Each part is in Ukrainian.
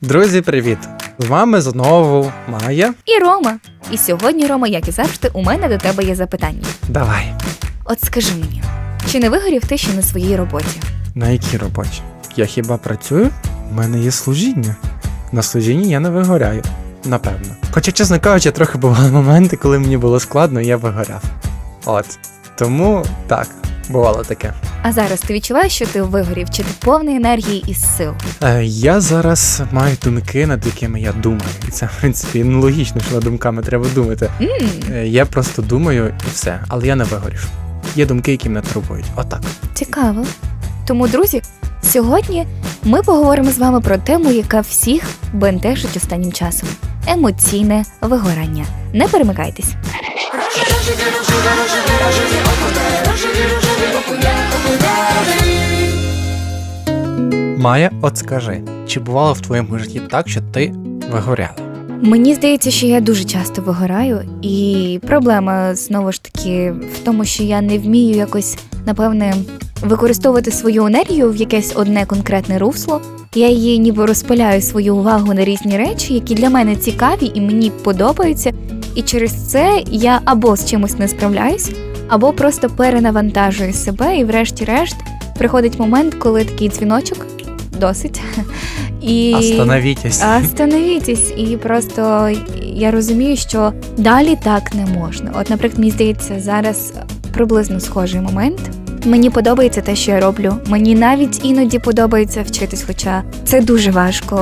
Друзі, привіт! З вами знову Майя. І Рома. І сьогодні, Рома, як і завжди, у мене до тебе є запитання. Давай. От скажи мені, чи не вигорів ти ще на своїй роботі? На якій роботі? Я хіба працюю? У мене є служіння. На служінні я не вигоряю. Напевно. Хоча, чесно кажучи, трохи бували моменти, коли мені було складно, і я вигоряв. От. Тому так, бувало таке. А зараз ти відчуваєш, що ти вигорів, чи ти повний енергії і сил? Е, я зараз маю думки, над якими я думаю. І це, в принципі, ну, логічно, що над думками треба думати. м Е, я просто думаю і все, але я не вигорів. Є думки, які мене турбують. Отак. цікаво. Тому, друзі, сьогодні ми поговоримо з вами про тему, яка всіх бентежить останнім часом: емоційне вигорання. Не перемикайтесь. Майя, от скажи, чи бувало в твоєму житті так, що ти вигоряла? Мені здається, що я дуже часто вигораю, і проблема знову ж таки в тому, що я не вмію якось, напевне, використовувати свою енергію в якесь одне конкретне русло. Я її ніби розпиляю свою увагу на різні речі, які для мене цікаві і мені подобаються. І через це я або з чимось не справляюсь, або просто перенавантажую себе, і врешті-решт приходить момент, коли такий дзвіночок досить. І... Остановітесь. Остановітесь, і просто я розумію, що далі так не можна. От, наприклад, мені здається, зараз приблизно схожий момент. Мені подобається те, що я роблю. Мені навіть іноді подобається вчитись, хоча це дуже важко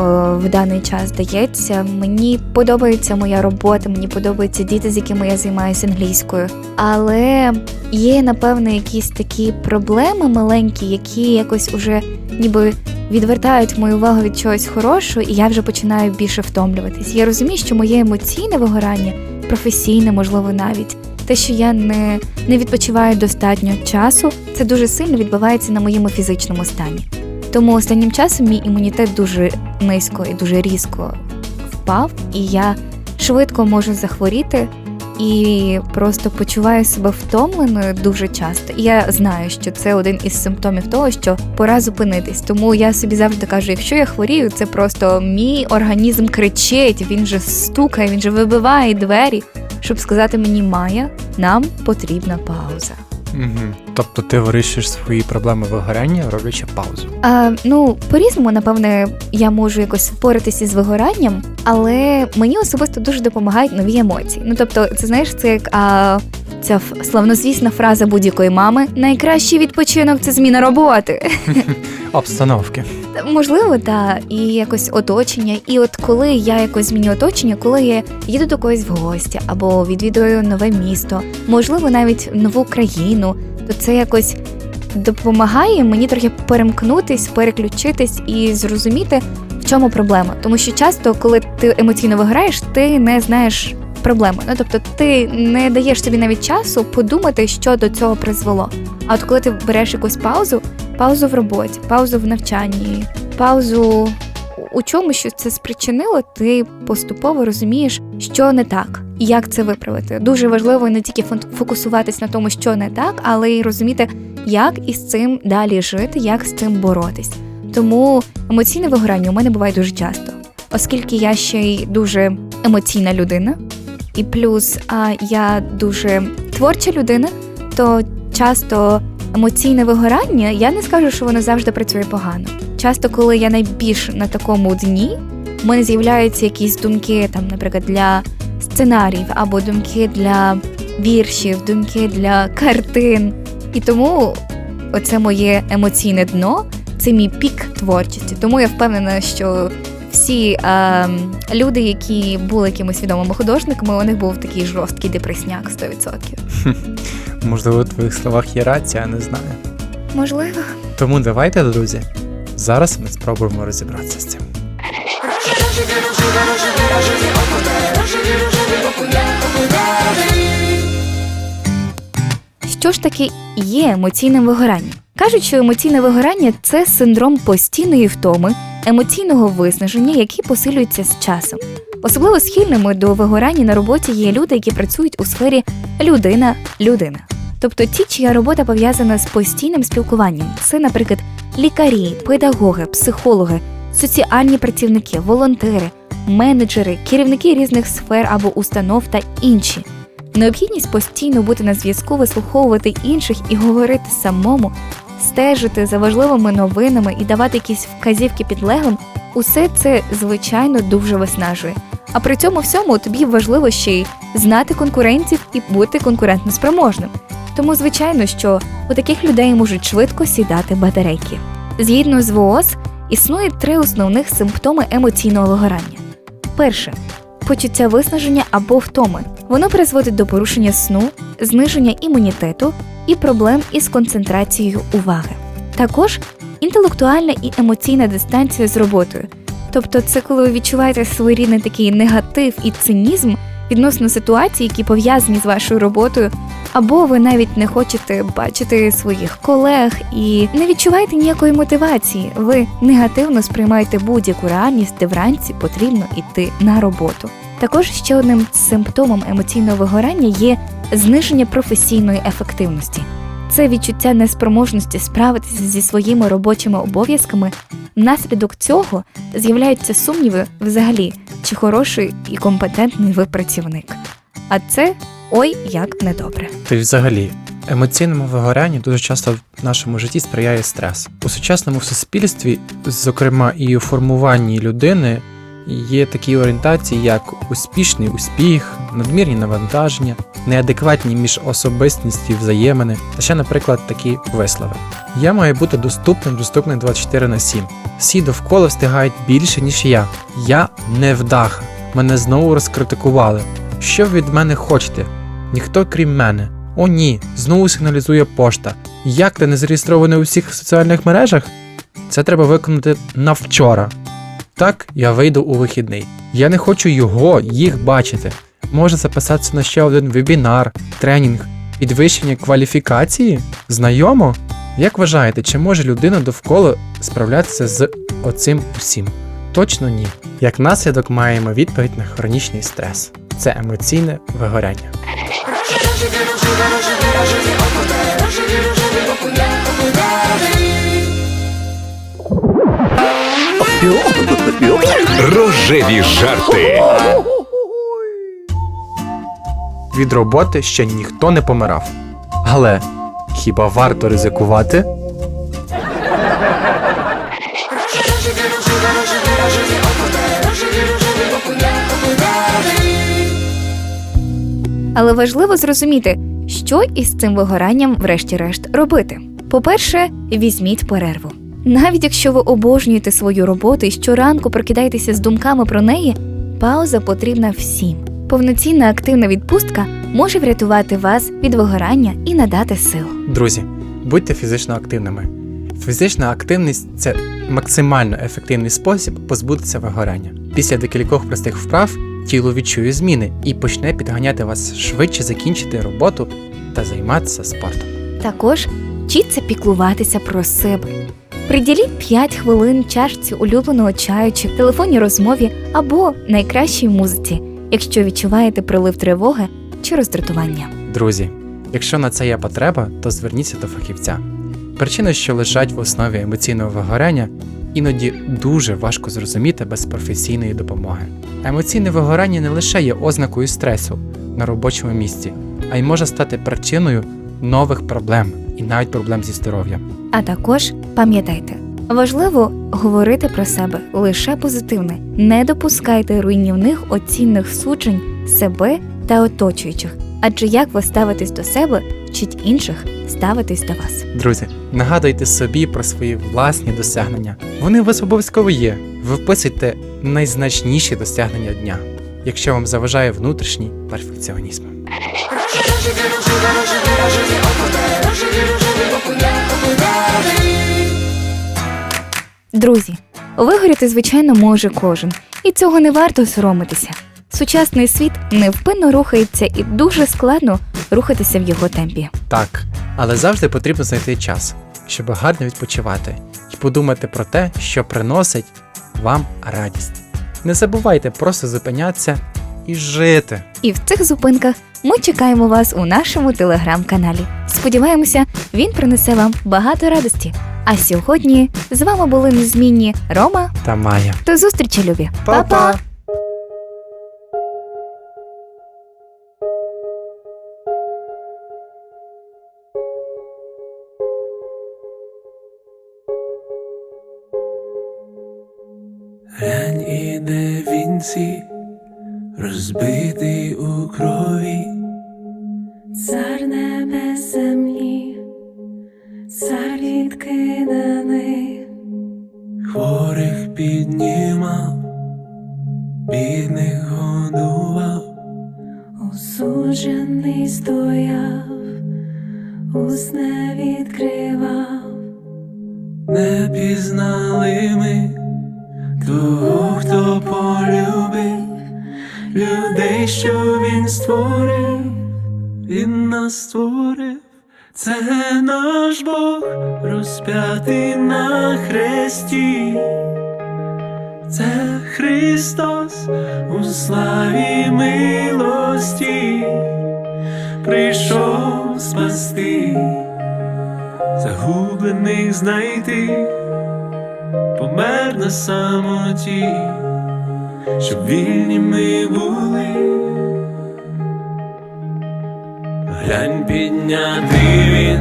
в даний час здається. Мені подобається моя робота, мені подобаються діти, з якими я займаюся англійською. Але є, напевно, якісь такі проблеми маленькі, які якось уже ніби відвертають мою увагу від чогось хорошого, і я вже починаю більше втомлюватись. Я розумію, що моє емоційне вигорання, професійне, можливо, навіть те, що я не, не відпочиваю достатньо часу, це дуже сильно відбувається на моєму фізичному стані. Тому останнім часом мій імунітет дуже низько і дуже різко впав, і я швидко можу захворіти. І просто почуваю себе втомленою дуже часто. І я знаю, що це один із симптомів того, що пора зупинитись. Тому я собі завжди кажу: якщо я хворію, це просто мій організм кричить, він же стукає, він же вибиває двері, щоб сказати мені, Майя, нам потрібна пауза. Угу. Тобто ти вирішуєш свої проблеми вигоряння, роблячи паузу. А, ну, по-різному, напевне, я можу якось впоратися з вигоранням, але мені особисто дуже допомагають нові емоції. Ну, тобто, це знаєш, це як а, ця славнозвісна фраза будь-якої мами: найкращий відпочинок це зміна роботи. Обстановки. Можливо, так, і якось оточення. І от коли я якось зміню оточення, коли я їду до когось в гості або відвідую нове місто, можливо, навіть нову країну, то це якось допомагає мені трохи перемкнутись, переключитись і зрозуміти, в чому проблема. Тому що часто, коли ти емоційно виграєш, ти не знаєш проблеми. Ну тобто, ти не даєш собі навіть часу подумати, що до цього призвело. А от коли ти береш якусь паузу, паузу в роботі, паузу в навчанні, паузу у чому що це спричинило, ти поступово розумієш, що не так і як це виправити. Дуже важливо не тільки фокусуватись на тому, що не так, але й розуміти, як із цим далі жити, як з цим боротись. Тому емоційне вигорання у мене буває дуже часто, оскільки я ще й дуже емоційна людина, і плюс а, я дуже творча людина, то часто емоційне вигорання, я не скажу, що воно завжди працює погано. Часто, коли я найбільш на такому дні, в мене з'являються якісь думки, там, наприклад, для сценаріїв або думки для віршів, думки для картин. І тому оце моє емоційне дно, це мій пік творчості. Тому я впевнена, що всі е, люди, які були якимись відомими художниками, у них був такий жорсткий депресняк 100%. Можливо, у твоїх словах є рація, я не знаю. Можливо. Тому давайте, друзі, зараз ми спробуємо розібратися з цим. Що ж таки є емоційним вигоранням? Кажуть, що емоційне вигорання це синдром постійної втоми, емоційного виснаження, які посилюються з часом. Особливо схильними до вигорання на роботі є люди, які працюють у сфері людина-людина. Тобто ті, чия робота пов'язана з постійним спілкуванням. Це, наприклад, лікарі, педагоги, психологи, соціальні працівники, волонтери, менеджери, керівники різних сфер або установ та інші. Необхідність постійно бути на зв'язку, вислуховувати інших і говорити самому, стежити за важливими новинами і давати якісь вказівки підлеглим усе це звичайно дуже виснажує. А при цьому всьому тобі важливо ще й знати конкурентів і бути конкурентноспроможним. Тому, звичайно, що у таких людей можуть швидко сідати батарейки. Згідно з ВООЗ, існує три основних симптоми емоційного вигорання. Перше почуття виснаження або втоми. Воно призводить до порушення сну, зниження імунітету і проблем із концентрацією уваги. Також інтелектуальна і емоційна дистанція з роботою. Тобто, це коли ви відчуваєте своєрідний такий негатив і цинізм відносно ситуацій, які пов'язані з вашою роботою, або ви навіть не хочете бачити своїх колег і не відчуваєте ніякої мотивації. Ви негативно сприймаєте будь-яку реальність, де вранці потрібно йти на роботу. Також ще одним симптомом емоційного вигорання є зниження професійної ефективності. Це відчуття неспроможності справитися зі своїми робочими обов'язками. Внаслідок цього з'являються сумніви взагалі, чи хороший і компетентний ви працівник. А це ой як недобре. Й взагалі, емоційному вигорянню дуже часто в нашому житті сприяє стрес. У сучасному суспільстві, зокрема і у формуванні людини, є такі орієнтації, як успішний успіх, надмірні навантаження, неадекватні міжособистісті взаємини, та ще, наприклад, такі вислови. Я маю бути доступним, доступним 24 на 7. Всі довкола встигають більше, ніж я. Я невдаха. Мене знову розкритикували. Що ви від мене хочете? Ніхто крім мене. О ні, знову сигналізує пошта. Як ти не зареєстрований у всіх соціальних мережах? Це треба виконати на вчора. Так, я вийду у вихідний. Я не хочу його, їх бачити. Може записатися на ще один вебінар, тренінг, підвищення кваліфікації? Знайомо? Як вважаєте, чи може людина довкола справлятися з оцим усім? Точно ні. Як наслідок маємо відповідь на хронічний стрес. Це емоційне вигоряння. Рожеві жарти. Від роботи ще ніхто не помирав. Але хіба варто ризикувати? Але важливо зрозуміти, що із цим вигоранням, врешті-решт, робити. По-перше, візьміть перерву. Навіть якщо ви обожнюєте свою роботу і щоранку прокидаєтеся з думками про неї, пауза потрібна всім. Повноцінна активна відпустка може врятувати вас від вигорання і надати сил. Друзі, будьте фізично активними. Фізична активність це максимально ефективний спосіб позбутися вигорання. Після декількох простих вправ тіло відчує зміни і почне підганяти вас швидше закінчити роботу та займатися спортом. Також вчіться піклуватися про себе. Приділіть 5 хвилин чашці улюбленого чаю чи телефонній розмові або найкращій музиці, якщо відчуваєте прилив тривоги чи роздратування. Друзі, якщо на це є потреба, то зверніться до фахівця. Причини, що лежать в основі емоційного вигорання, іноді дуже важко зрозуміти без професійної допомоги. Емоційне вигорання не лише є ознакою стресу на робочому місці, а й може стати причиною нових проблем і навіть проблем зі здоров'ям. А також пам'ятайте, важливо говорити про себе лише позитивне, не допускайте руйнівних оцінних суджень себе та оточуючих, адже як ви ставитесь до себе, вчить інших ставитись до вас. Друзі, нагадуйте собі про свої власні досягнення. Вони у вас обов'язково є. Ви вписуйте найзначніші досягнення дня, якщо вам заважає внутрішній перфекціонізм. Друзі, вигоріти, звичайно, може кожен, і цього не варто соромитися. Сучасний світ невпинно рухається і дуже складно рухатися в його темпі. Так, але завжди потрібно знайти час, щоб гарно відпочивати і подумати про те, що приносить вам радість. Не забувайте просто зупинятися і жити. І в цих зупинках ми чекаємо вас у нашому телеграм-каналі. Сподіваємося, він принесе вам багато радості. А сьогодні з вами були незмінні Рома Та Майя. До зустрічі, любі! Па-па! Глянь іде вінці, розбитий у крові, осуджений стояв, уст не відкривав, не пізнали ми того, хто полюбив людей, що він створив, він нас створив. Це наш Бог розп'ятий на хресті. Це Христос у славі милості прийшов спасти, загублених знайти, помер на самоті, щоб вільні ми були. Глянь піднятий він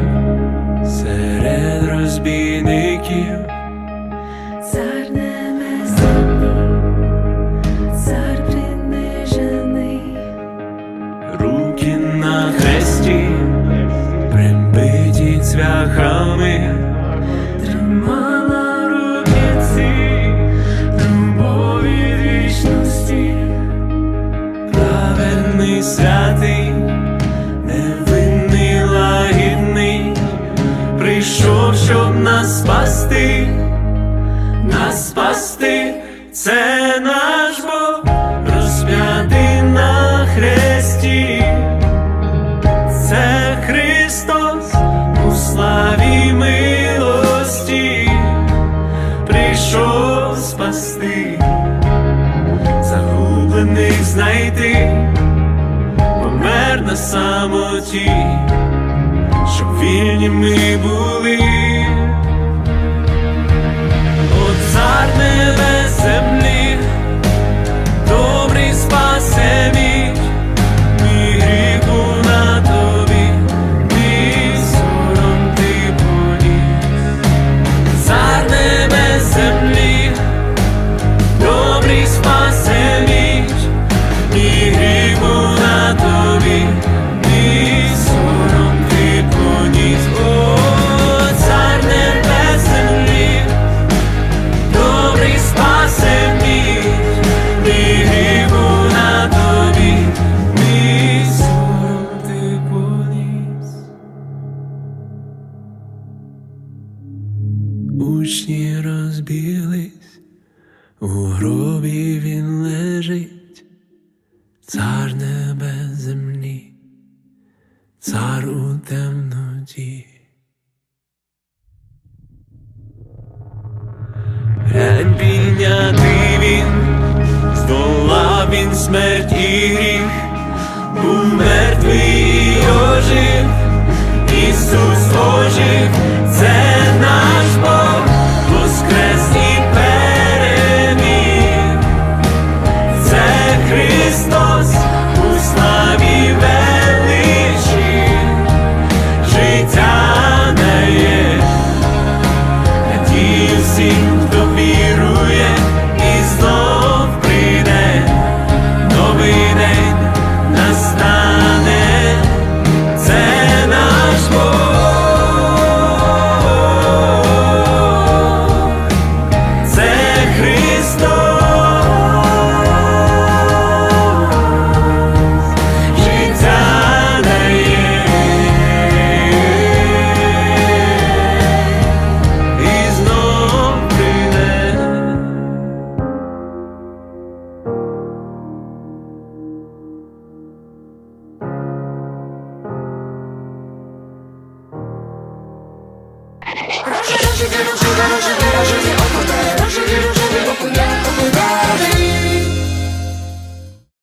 серед розбійників. цар спасти, це наш Бог, розп'ятий на хресті. Це Христос у славі милості прийшов спасти, загублених знайти, помер на самоті, щоб вільні ми були. Темноті. Глянь піднятий він, здолав він смерть і гріх, був мертвий і ожив, Ісус ожив,